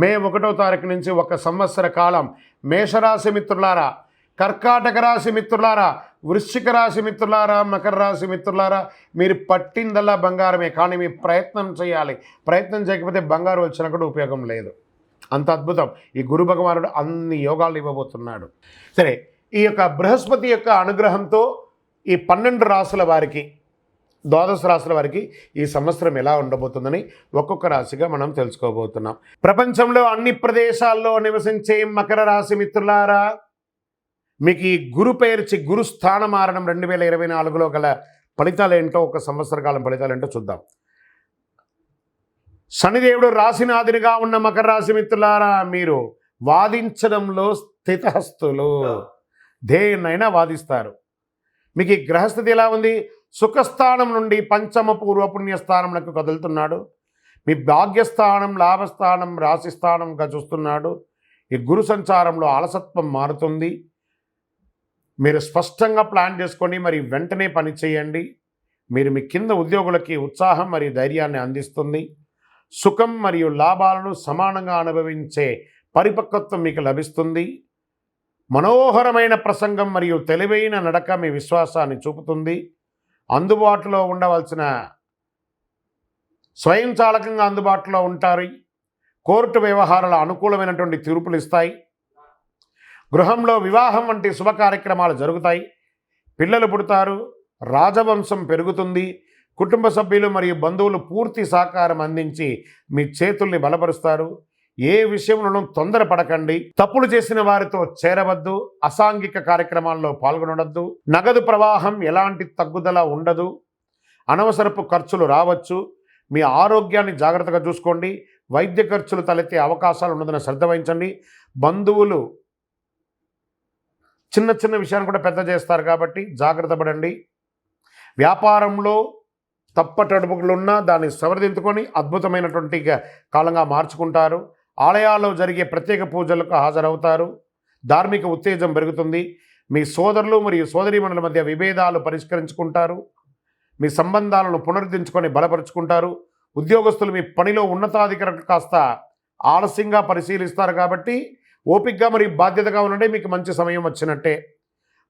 మే ఒకటో తారీఖు నుంచి ఒక సంవత్సర కాలం. మేషరాశి మిత్రులారా కర్కాటక రాశి మిత్రులారా వృశ్చిక రాశి మిత్రులారా మకర రాశి మిత్రులారా మీరు పట్టిందల్లా బంగారమే కానీ మీ ప్రయత్నం చేయాలి. ప్రయత్నం చేయకపోతే బంగారం వచ్చినా కూడా ఉపయోగం లేదు. అంత అద్భుతం. ఈ గురు భగవానుడు అన్ని యోగాలు ఇవ్వబోతున్నాడు. సరే ఈ యొక్క బృహస్పతి యొక్క అనుగ్రహంతో ఈ పన్నెండు రాసుల వారికి ద్వాదశ రాశుల వారికి ఈ సంవత్సరం ఎలా ఉండబోతుందని ఒక్కొక్క రాశిగా మనం తెలుసుకోబోతున్నాం. ప్రపంచంలో అన్ని ప్రదేశాల్లో నివసించే మకర రాశి మిత్రులారా మీకు ఈ గురు పేర్చి గురు స్థాన మారణం రెండు వేల ఇరవై నాలుగులో గల ఫలితాలు ఏంటో ఒక సంవత్సర కాలం ఫలితాలు ఏంటో చూద్దాం. శనిదేవుడు రాశినాథునిగా ఉన్న మకర రాశి మిత్రులారా మీరు వాదించడంలో స్థితహస్తులు. దేన్నైనా వాదిస్తారు. మీకు ఈ గ్రహస్థితి ఎలా ఉంది? సుఖస్థానం నుండి పంచమ పూర్వ పుణ్యస్థానంలకు కదులుతున్నాడు. మీ భాగ్యస్థానం లాభస్థానం రాశిస్థానంగా చూస్తున్నాడు. ఈ గురు సంచారంలో అలసత్వం మారుతుంది. మీరు స్పష్టంగా ప్లాన్ చేసుకోండి మరి వెంటనే పని చేయండి. మీరు మీ కింద ఉద్యోగులకి ఉత్సాహం మరియు ధైర్యాన్ని అందిస్తుంది. సుఖం మరియు లాభాలను సమానంగా అనుభవించే పరిపక్వత్వం మీకు లభిస్తుంది. మనోహరమైన ప్రసంగం మరియు తెలివైన నడక మీ విశ్వాసాన్ని చూపుతుంది. అందుబాటులో ఉండవలసిన స్వయంచాలకంగా అందుబాటులో ఉంటారు. కోర్టు వ్యవహారాల అనుకూలమైనటువంటి తీర్పులు ఇస్తాయి. గృహంలో వివాహం వంటి శుభ కార్యక్రమాలు జరుగుతాయి. పిల్లలు పుడతారు. రాజవంశం పెరుగుతుంది. కుటుంబ సభ్యులు మరియు బంధువులు పూర్తి సహకారం అందించి మీ చేతుల్ని బలపరుస్తారు. ఏ విషయంలోనూ తొందరపడకండి. తప్పులు చేసిన వారితో చేరవద్దు. అసాంఘిక కార్యక్రమాల్లో పాల్గొనవద్దు నగదు ప్రవాహం ఎలాంటి తగ్గుదల ఉండదు. అనవసరపు ఖర్చులు రావచ్చు. మీ ఆరోగ్యాన్ని జాగ్రత్తగా చూసుకోండి. వైద్య ఖర్చులు తలెత్తే అవకాశాలు ఉన్నదని శ్రద్ధ వహించండి. బంధువులు చిన్న చిన్న విషయాన్ని కూడా పెద్ద చేస్తారు కాబట్టి జాగ్రత్త పడండి. వ్యాపారంలో తప్పటడుపులున్నా దాన్ని సవరదించుకొని అద్భుతమైనటువంటి కాలంగా మార్చుకుంటారు. ఆలయాల్లో జరిగే ప్రత్యేక పూజలకు హాజరవుతారు. ధార్మిక ఉత్తేజం పెరుగుతుంది. మీ సోదరులు మరియు సోదరీమణుల మధ్య విభేదాలు పరిష్కరించుకుంటారు. మీ సంబంధాలను పునరుద్ధరించుకొని బలపరుచుకుంటారు. ఉద్యోగస్తులు మీ పనిలో ఉన్నతాధికారులు కాస్త ఆలస్యంగా పరిశీలిస్తారు కాబట్టి ఓపికగా మరియు బాధ్యతగా ఉండే మీకు మంచి సమయం వచ్చినట్టే.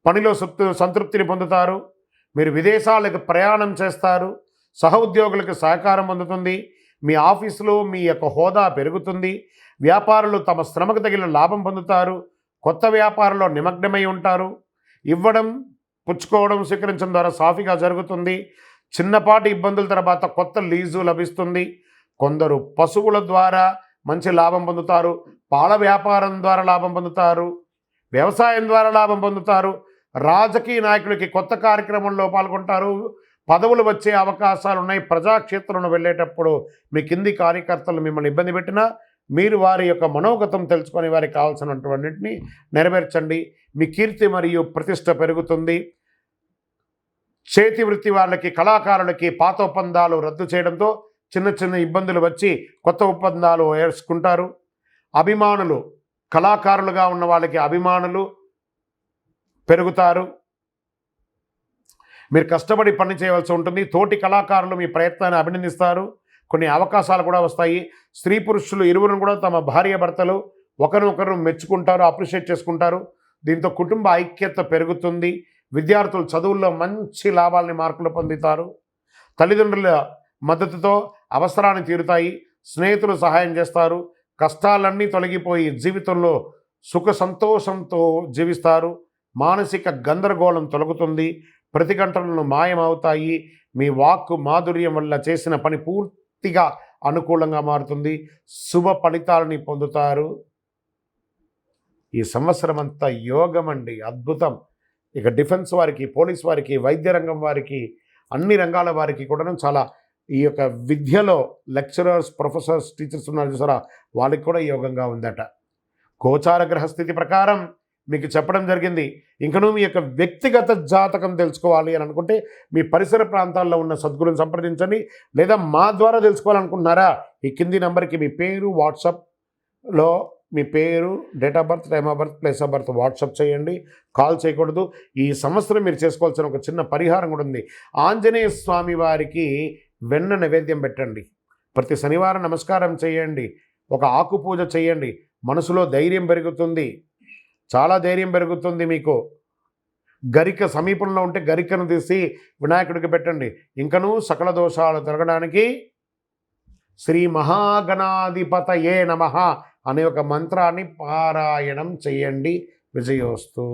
పనిలో సుప్తు సంతృప్తిని పొందుతారు. మీరు విదేశాలకు ప్రయాణం చేస్తారు. సహ ఉద్యోగులకు సహకారం అందుతుంది మీ ఆఫీసులో మీ యొక్క హోదా పెరుగుతుంది. వ్యాపారులు తమ శ్రమకు తగిన లాభం పొందుతారు. కొత్త వ్యాపారంలో నిమగ్నమై ఉంటారు. ఇవ్వడం పుచ్చుకోవడం స్వీకరించడం ద్వారా సాఫీగా జరుగుతుంది. చిన్నపాటి ఇబ్బందుల తర్వాత కొత్త లీజు లభిస్తుంది. కొందరు పశువుల ద్వారా మంచి లాభం పొందుతారు. పాల వ్యాపారం ద్వారా లాభం పొందుతారు. వ్యవసాయం ద్వారా లాభం పొందుతారు. రాజకీయ నాయకులకి కొత్త కార్యక్రమంలో పాల్గొంటారు. పదవులు వచ్చే అవకాశాలు ఉన్నాయి ప్రజాక్షేత్రంలో వెళ్ళేటప్పుడు మీ కింది కార్యకర్తలు మిమ్మల్ని ఇబ్బంది పెట్టినా మీరు వారి యొక్క మనోగతం తెలుసుకొని వారికి కావాల్సినటువంటిని నెరవేర్చండి. మీ కీర్తి మరియు ప్రతిష్ట పెరుగుతుంది. చేతి వృత్తి వాళ్ళకి కళాకారులకి పాత ఒప్పందాలు రద్దు చేయడంతో చిన్న చిన్న ఇబ్బందులు వచ్చి కొత్త ఒప్పందాలు వేసుకుంటారు అభిమానులు కళాకారులుగా ఉన్న వాళ్ళకి అభిమానులు పెరుగుతారు. మీరు కష్టపడి పని చేయవలసి ఉంటుంది. తోటి కళాకారులు మీ ప్రయత్నాన్ని అభినందిస్తారు. కొన్ని అవకాశాలు కూడా వస్తాయి. స్త్రీ పురుషులు ఇరువురు కూడా తమ భార్య భర్తలు ఒకరినొకరు మెచ్చుకుంటారు అప్రిషియేట్ చేసుకుంటారు. దీంతో కుటుంబ ఐక్యత పెరుగుతుంది. విద్యార్థులు చదువుల్లో మంచి లాభాలని మార్కులు పొందుతారు. తల్లిదండ్రుల మద్దతుతో అవసరాన్ని తీరుతాయి. స్నేహితులు సహాయం చేస్తారు. కష్టాలన్నీ తొలగిపోయి జీవితంలో సుఖ సంతోషంతో జీవిస్తారు. మానసిక గందరగోళం తొలగుతుంది. ప్రతిఘటనలు మాయమవుతాయి. మీ వాక్కు మాధుర్యం వల్ల చేసిన పని పూర్తిగా అనుకూలంగా మారుతుంది. శుభ ఫలితాలని పొందుతారు. ఈ సంవత్సరం అంతా యోగం అండి. అద్భుతం. ఇక డిఫెన్స్ వారికి పోలీస్ వారికి వైద్య రంగం వారికి అన్ని రంగాల వారికి కూడా చాలా ఈ యొక్క విద్యలో లెక్చరర్స్ ప్రొఫెసర్స్ టీచర్స్ ఉన్నారు చూసారా? వాళ్ళకి కూడా యోగంగా ఉందట. గోచార గ్రహస్థితి ప్రకారం మీకు చెప్పడం జరిగింది. ఇంకనూ మీ యొక్క వ్యక్తిగత జాతకం తెలుసుకోవాలి అని అనుకుంటే మీ పరిసర ప్రాంతాల్లో ఉన్న సద్గురుని సంప్రదించండి. లేదా మా ద్వారా తెలుసుకోవాలనుకుంటున్నారా? ఈ కింది నెంబర్కి మీ పేరు వాట్సాప్లో మీ పేరు date of birth time of birth place of birth WhatsApp చేయండి. కాల్ చేయకూడదు. ఈ సంవత్సరం మీరు చేసుకోవాల్సిన ఒక చిన్న పరిహారం కూడా ఉంది. ఆంజనేయ స్వామి వారికి వెన్న నైవేద్యం పెట్టండి. ప్రతి శనివారం నమస్కారం చేయండి. ఒక ఆకు పూజ చేయండి. మనసులో ధైర్యం పెరుగుతుంది. చాలా ధైర్యం పెరుగుతుంది మీకు. గరిక సమీపంలో ఉంటే గరికను తీసి వినాయకుడికి పెట్టండి. ఇంకనూ సకల దోషాలు తొలగడానికి శ్రీ మహాగణాధిపతయే నమ అనే ఒక మంత్రాన్ని పారాయణం చేయండి. విజయోస్తు.